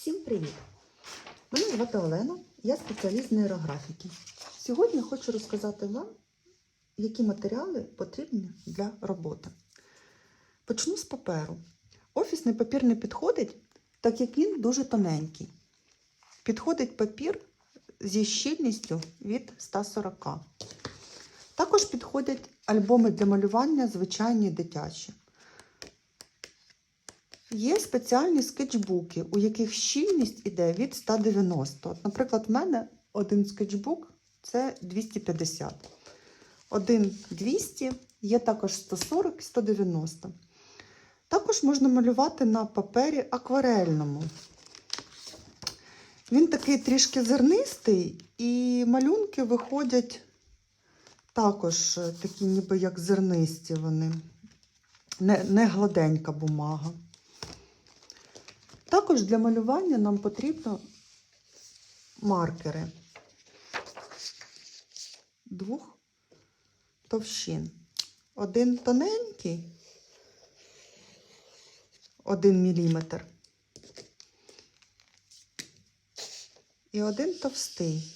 Всім привіт! Мене звати Олена, я спеціаліст нейрографіки. Сьогодні хочу розказати вам, які матеріали потрібні для роботи. Почну з паперу. Офісний папір не підходить, так як він дуже тоненький. Підходить папір зі щільністю від 140. Також підходять альбоми для малювання, звичайні дитячі. Є спеціальні скетчбуки, у яких щільність іде від 190. От, наприклад, в мене один скетчбук це 250. Один 200, є також 140 і 190. Також можна малювати на папері акварельному. Він такий трішки зернистий, і малюнки виходять також е, такі, ніби як зернисті вони, не, не гладенька бумага. Також для малювання нам потрібно маркери двох товщин. Один тоненький, один міліметр. І один товстий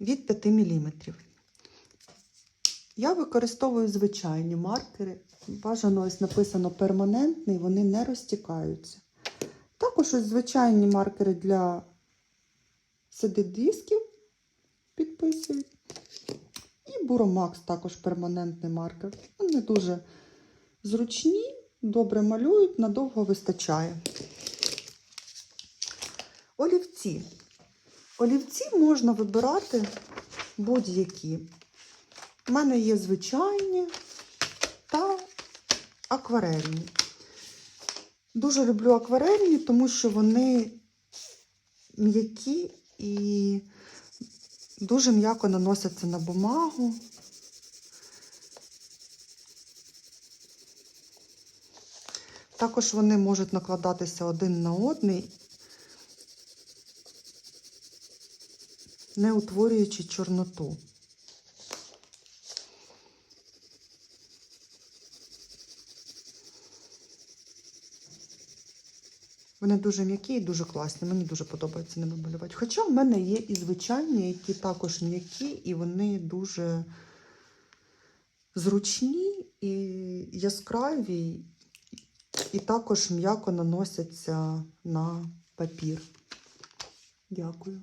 від 5 міліметрів. Я використовую звичайні маркери. Бажано ось написано перманентний, вони не розтікаються. Також ось звичайні маркери для CD-дисків підписують. І Буромакс також перманентний маркер. Вони дуже зручні, добре малюють, надовго вистачає. Олівці. Олівці можна вибирати будь-які. У мене є звичайні та акварельні. Дуже люблю акварельні, тому що вони м'які і дуже м'яко наносяться на бумагу. Також вони можуть накладатися один на одний, не утворюючи чорноту. Вони дуже м'які і дуже класні. Мені дуже подобається ними малювати. Хоча в мене є і звичайні, які також м'які, і вони дуже зручні і яскраві, і також м'яко наносяться на папір. Дякую.